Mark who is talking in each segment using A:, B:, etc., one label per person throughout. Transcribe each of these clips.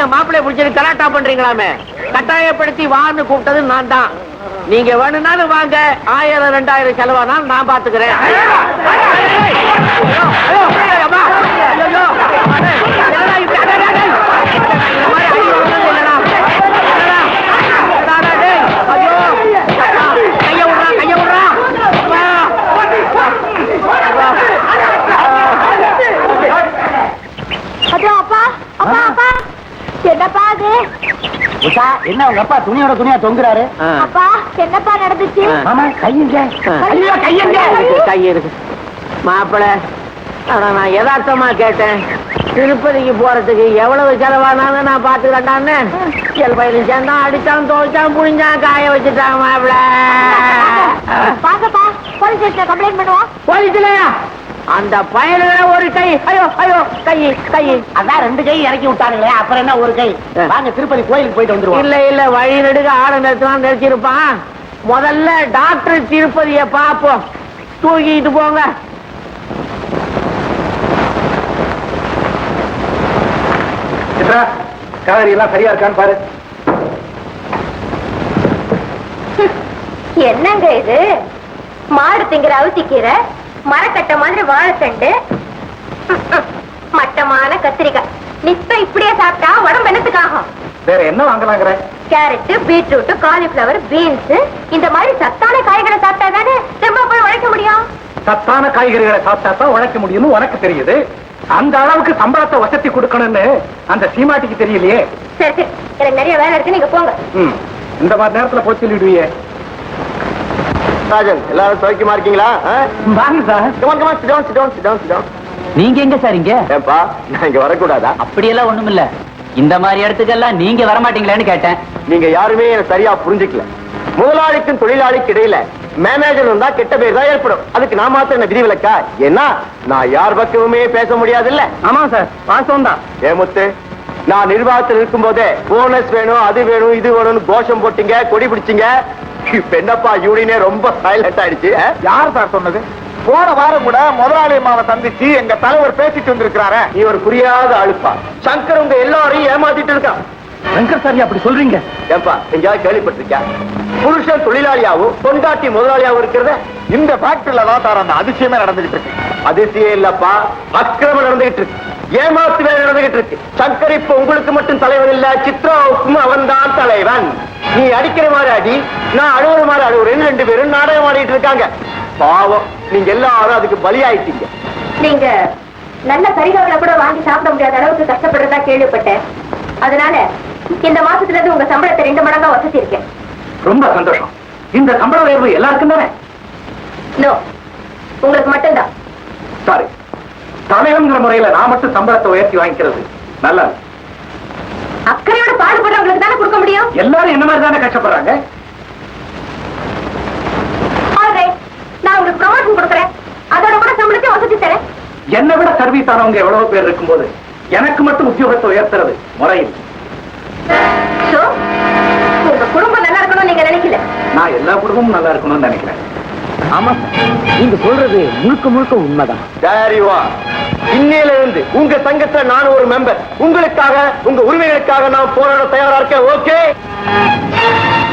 A: என் மாப்பிள்ளைய பிடிச்சிட்டு கலாட்டா பண்றீங்களாமே? கட்டாயப்படுத்தி வான்னு கூப்பிட்டது நான் தான். நீங்க வேணும்னாலும் வாங்க. ஆயிரம் ரெண்டாயிரம் செலவானாலும் நான் பாத்துக்கிறேன் ஐயோ, ஐயோ, அம்மா, ஐயோ, என்னடா இப்படி, அடே, அடே, அடே. இந்த மாதிரி அடி விழுந்தது இல்லடா. என்னடா? என்னடா, டேய், ஐயோ, அப்பா, கைய விட்றா, கைய விட்றா. அப்பா.
B: அதோ அப்பா அப்பா அப்பா என்னப்பா அது
C: உஷா என்ன உங்க அப்பா துணியோட துணியா தொங்குறாரு.
B: அப்பா என்னப்பா நடந்துச்சு.
C: மாமா கையுங்க
A: ஐயோ, கையெங்க? கை இருக்கு. மாப்பிள ஆனா நான் யதார்த்தமா கேட்டேன். திருப்பதிக்கு போறதுக்கு எவ்வளவு செலவானாலும் நான் பாத்துக்கிறேன்டான்னு பயிலும் சேர்ந்தான் அடிச்சான் தோல்ச்சான் புழிஞ்சான் காய வச்சுட்டான் மாப்பிள.
B: வாங்கப்பா போலீஸ் ஸ்டேஷன்ல கம்ப்ளைண்ட் பண்ணுவோம்.
A: போலீஸ்லயா? அந்த பயலுல ஒரு கை ஐயோ ஐயோ கை கை.
C: அதான் ரெண்டு கை இறக்கி விட்டானுங்களே அப்புறம் என்ன ஒரு கை. வாங்க திருப்பதி கோயிலுக்கு போயிட்டு வந்துருவோம்.
A: இல்ல இல்ல வழி நெடுக ஆட நிறுத்தலாம் நிறுத்திருப்பான் முதல்ல டாக்டர் திருப்பதிய பாப்போம் தூக்கிட்டு போங்க.
C: காவேரி எல்லாம் சரியா இருக்கான்னு பாரு.
B: என்னங்க இது? மாடு திங்கிற அவுத்திக்கீரை மரக்கட்டை மாதிரி வாழைத்தண்டு. மட்டமான கத்திரிக்காய். நித்தம் இப்படியே சாப்பிட்டா உடம்பு என்னத்துக்காகும்?
C: வேற என்ன வாங்கலாங்கிற?
B: கேரட் பீட்ரூட் காலிஃபிளவர் பீன்ஸ் இந்த மாதிரி சத்தான காய்களை சாப்பிட்டா தானே திரும்ப போய் உழைக்க முடியும்?
C: சத்தான காய்கறிகளை சாப்பிட்டா தான் உழைக்க முடியும்னு உனக்கு தெரியுது. அந்த அளவுக்கு சம்பளத்தை வசதி கொடுக்கணும்னு அந்த சீமாட்டிக்கு தெரியலையே.
B: சரி சரி. எனக்கு நிறைய வேலை இருக்கு நீங்க போங்க.
C: இந்த மாதிரி நேரத்துல போய் சொல்லிடுவியே.
D: ராஜன் எல்லாரும் சௌக்கியமா இருக்கீங்களா?
C: வாங்க sir.
D: Come on come on sit down sit down sit down sit down
E: நீங்க எங்க சார் இங்க?
D: ஏன்பா நான் இங்க வரக்கூடாதா?
E: அப்படியெல்லாம் ஒண்ணும் இல்ல இந்த மாதிரி இடத்துக்கெல்லாம் நீங்க வர மாட்டீங்களேன்னு கேட்டேன்.
D: நீங்க யாருமே என்ன சரியா புரிஞ்சுக்கல. முதலாளிக்கும் தொழிலாளிக்கு இடையில மேனேஜர் இருந்தா கெட்ட பேர் தான் ஏற்படும். அதுக்கு நான் மாத்திரம் என்ன விதிவிலக்கா ஏன்னா நான் யார் பக்கமுமே பேச முடியாதுல்ல.
C: ஆமா சார் வாசம் தான்.
D: ஏ முத்து நான் நிர்வாகத்தில் இருக்கும் போதே போனஸ் வேணும் அது வேணும் இது வேணும்னு கோஷம் போட்டீங்க கொடி பிடிச்சீங்க. இப்ப என்னப்பா யூனியனே ரொம்ப சைலண்ட் ஆயிடுச்சு?
C: யார் சார் சொன்னது? போன வாரம் கூட முதலாளி அம்மாவை சந்திச்சு எங்க தலைவர் பேசிட்டு வந்திருக்கிறாரு.
D: ஒரு புரியாத அழுப்பா சங்கர் உங்க எல்லாரையும் ஏமாத்திட்டு இருக்கான்
C: சங்கர் சார் அப்படி சொல்றீங்க?
D: ஏன்பா எங்கேயாவது கேள்விப்பட்டிருக்கியா? புருஷன் தொழிலாளியாவும் பொண்டாட்டி முதலாளியாவும் இருக்கிறத?
C: இந்த ஃபேக்டரியில தான் சார் அந்த அதிசயமே நடந்துகிட்டு இருக்கு.
D: அதிசயம் இல்லப்பா அக்கிரமம் நடந்துகிட்டு இருக்கு. ஏமாத்து வேலை நடந்துகிட்டு இருக்கு. சங்கர் இப்ப உங்களுக்கு மட்டும் தலைவன் இல்ல சித்ராவுக்கும் அவன் தான் தலைவன். நீ அடிக்கிற மாதிரி அடி நான் அழுவுற மாதிரி அழுவுறேன்னு ரெண்டு பேரும் நாடகம் ஆடிட்டு இருக்காங்க. பாவம் நீங்க எல்லாரும் அதுக்கு பலியாயிட்டீங்க.
B: நீங்க நல்ல கறிகாவலை கூட வாங்கி சாப்பிட முடியாத அளவுக்கு கஷ்டப்படுறதா கேள்விப்பட்டேன். அதனால இந்த மாசத்துல இருந்து உங்க சம்பளத்தை ரெண்டு மடங்கா வசதி இருக்கேன்
C: ரொம்ப சந்தோஷம். இந்த சம்பள உயர்வு எல்லாருக்கும் தானே?
B: நோ உங்களுக்கு மட்டும்தான்.
C: சாரி தலைவன்கிற முறையில நான் மட்டும் சம்பளத்தை உயர்த்தி வாங்கிக்கிறது நல்லா
B: பாடுபடுறவங்களுக்கு தானே கொடுக்க முடியும்?
C: எல்லாரும் என்ன மாதிரி தானே கஷ்டப்படுறாங்க?
B: Alright. நான் உங்களுக்கு ப்ரமோஷன் கொடுக்குறேன். அதோட கூட சம்பளத்தை வசதி தரேன்.
C: என்னை விட சர்வீஸ் ஆனவங்க எவ்வளவு பேர் இருக்கும்போது எனக்கு மட்டும் உத்தியோகத்தை உயர்த்துறது முறையில்.
B: உங்க குடும்பம் நல்லா இருக்கணும்னு நீங்க நினைக்கல?
C: நான் எல்லா குடும்பமும் நல்லா இருக்கணும்னு நினைக்கிறேன்.
A: ஆமா சார் நீங்க சொல்றது முழுக்க முழுக்க உண்மைதான்.
D: இன்னையில இருந்து உங்க சங்கத்துல நான் ஒரு மெம்பர் உங்களுக்காக உங்க உரிமைகளுக்காக நான் போராட தயாரா இருக்கேன் ஓகே?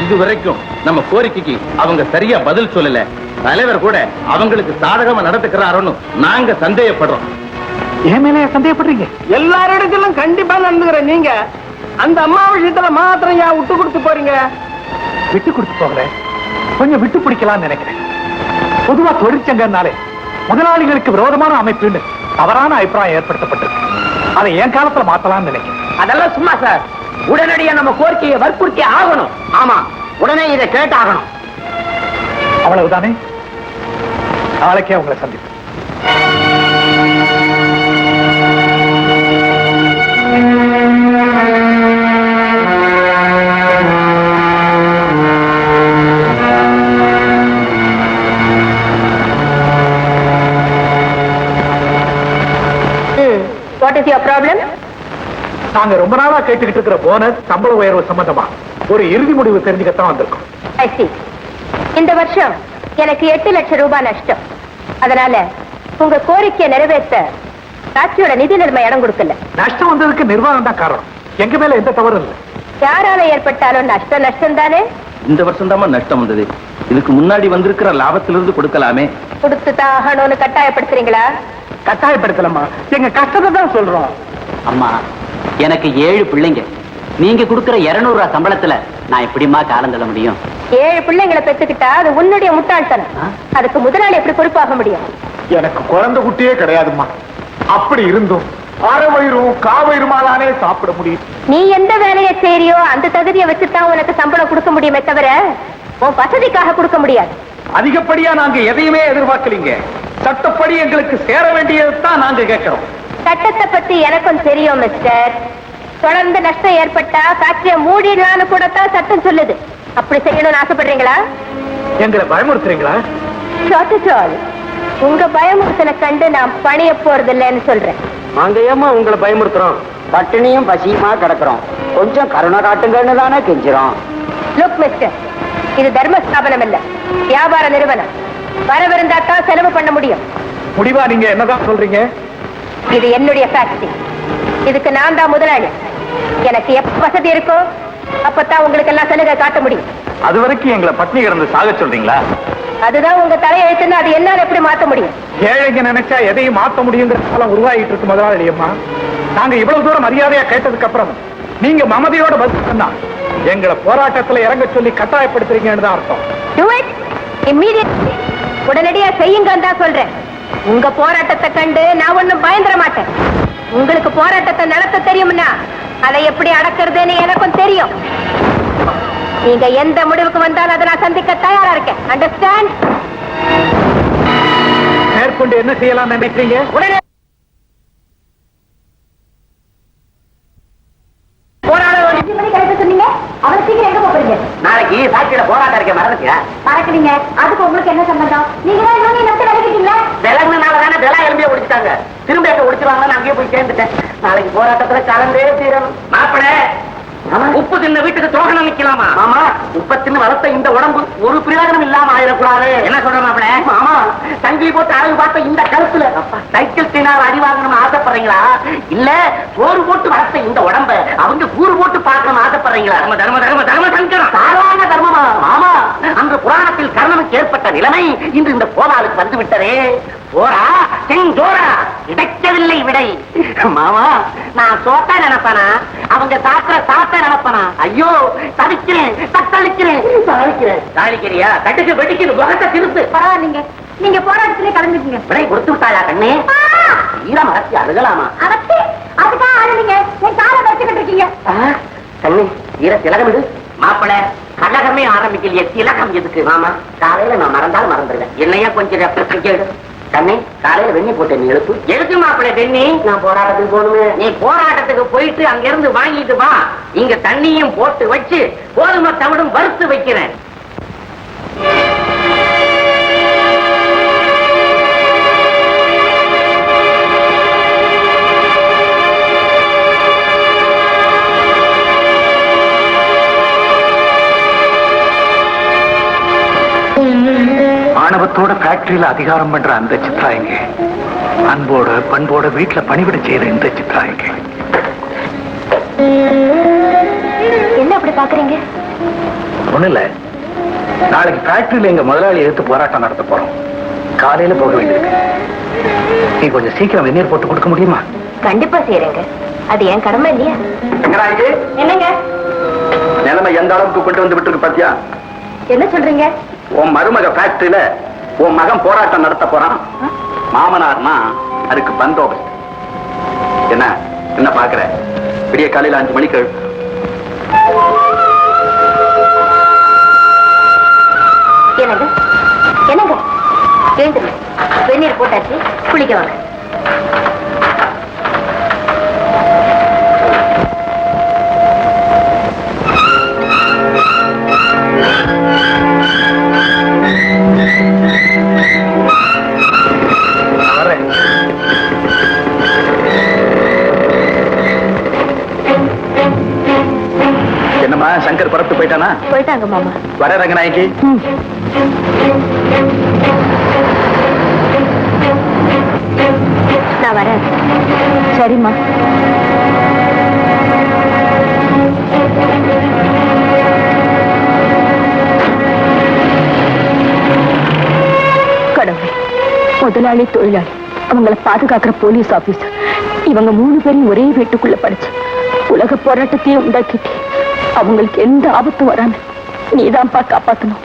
F: இது வரைக்கும் நம்ம கோரிக்கைக்கு அவங்க சரியா பதில் சொல்லல. தலைவர் கூட அவங்களுக்கு சாதகமா நடந்துக்கிறாரோன்னு நாங்க சந்தேகப்படுறோம்.
C: என் மேலே சந்தேகப்படுறீங்க?
A: எல்லாரிடத்திலும் கண்டிப்பா நடந்துக்கிற நீங்க. அந்த அம்மா விஷயத்துல மாத்திரம் ஏன் விட்டு கொடுத்து போறீங்க?
C: விட்டு கொடுத்து போகல. கொஞ்சம் விட்டு பிடிக்கலாம்னு நினைக்கிறேன். பொதுவா தொழிற்சங்கம்னாலே முதலாளிகளுக்கு விரோதமான அமைப்புன்னு தவறான அபிப்பிராயம் ஏற்படுத்தப்பட்டிருக்கு. அதை என் காலத்துல மாத்தலாம்னு நினைக்கிறேன்.
A: அதெல்லாம் சும்மா சார். உடனடியா நம்ம கோரிக்கையை வற்புறுத்தி ஆகணும். ஆமா உடனே இதை கேட்டாகணும்.
C: அவ்வளவுதானே? நாளைக்கே உங்களை சந்திப்பேன் நாங்க ரொம்ப நாளா கேட்டுக்கிட்டு இருக்கிற போனஸ் சம்பள உயர்வு சம்பந்தமா. ஒரு இறுதி முடிவு தெரிஞ்சுக்கத்தான் வந்திருக்கோம்.
B: I see. இந்த வருஷம் எனக்கு எட்டு லட்சம் ரூபாய் நஷ்டம். அதனால உங்க கோரிக்கையை நிறைவேற்ற ஆட்சியோட நிதி நிலைமை இடம் கொடுக்கல.
C: நஷ்டம் வந்ததுக்கு நிர்வாகம் தான் காரணம். எங்க மேல எந்த தவறும் இல்லை.
B: யாரால ஏற்பட்டாலும் நஷ்டம் நஷ்டம் தானே
F: இந்த வருஷம் தான் நஷ்டம் வந்தது. இதுக்கு முன்னாடி வந்திருக்கிற லாபத்திலிருந்து கொடுக்கலாமே.
B: கொடுத்து தான் ஆகணும்னு கட்டாயப்படுத்துறீங்களா?
C: கட்டாயப்படுத்தலம்மா. எங்க கஷ்டத்தை தான் சொல்றோம்.
E: அம்மா எனக்கு ஏழு பிள்ளைங்க. நீங்க கொடுக்கிற 200 ரூபாய் சம்பளத்துல நான் எப்படிம்மா காலம் தள்ள முடியும்?
B: ஏழு பிள்ளைங்களை பெத்துக்கிட்டா அது உன்னுடைய முட்டாள்தனம்? அதுக்கு முதலாளி எப்படி பொறுப்பாக முடியும்?
C: எனக்கு குழந்தை குட்டியே கிடையாதும்மா. அப்படி இருந்தும் அறவயிரும் காவயிறுமாதானே சாப்பிட முடியும்.
B: நீ எந்த வேலையை செய்றியோ அந்த தகுதியை வச்சுதான் உனக்கு சம்பளம் கொடுக்க முடியுமே தவிர உன் வசதிக்காக கொடுக்க முடியாது.
C: அதிகப்படியா நாங்க எதையுமே எதிர்பார்க்கலீங்க. சட்டப்படி எங்களுக்கு சேர வேண்டியதுதான் நாங்க கேட்கிறோம்.
B: சட்டத்தை பத்தி எனக்கும் தெரியும் மிஸ்டர் தொடர்ந்து நஷ்டம் ஏற்பட்டா ஃபேக்டரிய மூடிடலாம்னு கூட தான் சட்டம் சொல்லுது. அப்படி செய்யணும்னு ஆசைப்படுறீங்களா?
C: எங்களை பயமுறுத்துறீங்களா.
B: உங்க பயமுறுத்தலை கண்டு நான் பணிய போறது இல்லைன்னு சொல்றேன்.
G: நாங்க ஏமா உங்களை பயமுறுத்துறோம். பட்டினியும் பசியுமா கிடக்குறோம். கொஞ்சம் கருணை காட்டுங்கன்னு தானே கெஞ்சிரோம்
B: லுக் மிஸ்டர் இது தர்ம ஸ்தாபனம் இல்ல. வியாபார நிறுவனம். வரவிருந்தா தான் செலவு பண்ண முடியும்.
C: முடிவா நீங்க என்னதான் சொல்றீங்க?
B: இது என்னுடைய ஃபேக்டரி. இதுக்கு நான் தான் முதலாளி. எனக்கு எப்ப வசதி இருக்கோ அப்பதான் உங்களுக்கு எல்லாம் சலுகை காட்ட முடியும்.
C: அது வரைக்கும் எங்களை பட்னி கிடந்து சாக சொல்றீங்களா?
B: அதுதான் உங்க தலையெழுத்துன்னு அது என்னால எப்படி மாத்த முடியும்?
C: ஏழைங்க நினைச்சா எதையும் மாத்த முடியுங்கிற காலம் உருவாகிட்டு இருக்கு முதலாளி அம்மா. நாங்க இவ்வளவு தூரம் மரியாதையா கேட்டதுக்கு அப்புறம் நீங்க மமதையோட பதில் சொன்னா எங்களை போராட்டத்துல இறங்க சொல்லி கட்டாயப்படுத்துறீங்கன்னு தான் அர்த்தம்.
B: உடனடியா செய்யுங்கன்னு தான் சொல்றேன். உங்க போராட்டத்தை கண்டு நான் ஒண்ணும் பயந்துட மாட்டேன். உங்களுக்கு போராட்டத்தை நடத்த தெரியும்னா அதை எப்படி அடக்குறதுன்னு எனக்கும் தெரியும். நீங்க எந்த முடிவுக்கு வந்தாலும் அதை நான் சந்திக்க தயாரா இருக்கேன். அண்டர்ஸ்டாண்ட்
C: மேற்கொண்டு என்ன செய்யலாம் நினைக்கிறீங்க?
B: உடனே அஞ்சு மணி கிடைக்க சொன்னீங்க அவர் சீக்கிரம் எங்க போறீங்க
G: நாளைக்கு ஃபேக்டரியில போராட்டம் இருக்க மறந்துட்டியா
B: மறக்கிறீங்க அதுக்கு உங்களுக்கு என்ன சம்பந்தம் நீங்க தான் இன்னொன்னு நம்பி விலகிட்டீங்களா
G: விலங்குனால தானே விலா திரும்ப எங்க ஒடிச்சிருவாங்கன்னு அங்கேயே போய் சேர்ந்துட்டேன். நாளைக்கு போராட்டத்துல கலந்தே தீரணும் உப்பு தின்ன வீட்டுக்கு துரோகம் நிக்கலாமா? ஆமா. உப்ப தின்னு வளர்த்த இந்த உடம்பு ஒரு பிரயோஜனம் இல்லாம ஆயிடக்கூடாது. என்ன சொல்ற மாப்பிள? ஆமா. தங்கி போட்டு அழகு பார்த்த இந்த கருத்துல சைக்கிள் தினால் அடி வாங்கணும்னு ஆசைப்படுறீங்களா? இல்ல சோறு போட்டு வளர்த்த இந்த உடம்ப அவங்க கூறு போட்டு பார்க்கணும்னு ஆசைப்படுறீங்களா? தர்ம தர்ம தர்ம தர்ம சங்கரம் சாதாரண தர்மமா? ஆமா. அன்று புராணத்தில் கர்ணனுக்கு ஏற்பட்ட நிலைமை இன்று இந்த கோபாலுக்கு வந்து விட்டதே போரா செஞ்சோரா கிடைக்கவில்லை விடை. மாமா நான் சோத்தா நினைப்பனா? அவங்க சாப்பிட சாப்பிட்ட நினைப்பனா? ஐயோ தவிக்கிறேன் தத்தளிக்கிறேன் தாளிக்கிறேன் தாளிக்கிறியா? கட்டுக்கு வெடிக்குது முகத்தை திருத்து.
B: பரவாயில்லைங்க. நீங்க போராட்டத்திலே கலந்துக்கீங்க
G: விடை கொடுத்து விட்டாயா கண்ணே? ஈரம் அரைச்சி அழுகலாமா?
B: அதற்கு அதுக்காக ஆளுங்க என் காலை வச்சுக்கிட்டு இருக்கீங்க.
G: கண்ணே ஈர திலகம் இது. மாப்பிள கலகமே ஆரம்பிக்கலையே. திலகம் எதுக்கு? மாமா காலையில நான் மறந்தாலும் மறந்துடுவேன் என்னையா கொஞ்சம் ரெஃப்ரெஷ் காலையில வெண்ணி போட்டு நீ எழுப்பு. எதுக்கு மாப்பிள வெண்ணி. நான் போராட்டத்துக்கு போகணுமே. நீ போராட்டத்துக்கு போயிட்டு அங்க இருந்து வாங்கிட்டு வா. இங்க தண்ணியும் போட்டு வச்சு கோதுமை தவிடும் வறுத்து வைக்கிறேன்.
C: ஆணவத்தோட ஃபேக்டரியில அதிகாரம் பண்ற அந்த சித்ரா எங்க அன்போட பண்போட வீட்டுல பணிவிட செய்யற இந்த சித்ரா எங்க
B: என்ன அப்படி பாக்குறீங்க?
C: ஒண்ணு இல்ல. நாளைக்கு ஃபேக்டரியில எங்க முதலாளி எடுத்து போராட்டம் நடத்த போறோம். காலையில போக வேண்டியிருக்கு. நீ கொஞ்சம் சீக்கிரம் வெந்நீர் போட்டு கொடுக்க முடியுமா?
B: கண்டிப்பா செய்யறேங்க அது என் கடமை இல்லையா? என்னங்க?
H: நிலைமை எந்த அளவுக்கு கொண்டு வந்து விட்டு பாத்தியா?
B: என்ன சொல்றீங்க?
H: உன் மருமக ஃபேக்டரியில உன் மகன் போராட்டம் நடத்த போறான். மாமனார்னா அதுக்கு பந்தோபஸ்து. என்ன என்ன பாக்குற விடிய காலையில அஞ்சு மணிக்கு.
B: என்னங்க? என்னங்க? எழுந்துருங்க. வெந்நீர் போட்டாச்சு குளிக்க வாங்க.
H: சங்கர் புறத்து போயிட்டானா?
B: போயிட்டாங்க மாமா.
H: வர ரங்கநாயகி.
B: நான் வரேன். சரிம்மா.
I: கடவுளே முதலாளி தொழிலாளி அவங்களை பாதுகாக்கிற போலீஸ் ஆபீசர். இவங்க மூணு பேரையும் ஒரே வீட்டுக்குள்ள படிச்சு உலக போராட்டத்தையே உண்டாக்கிட்டு அவங்களுக்கு எந்த ஆபத்தும் வராம நீதான்ப்பா காப்பாத்தணும்.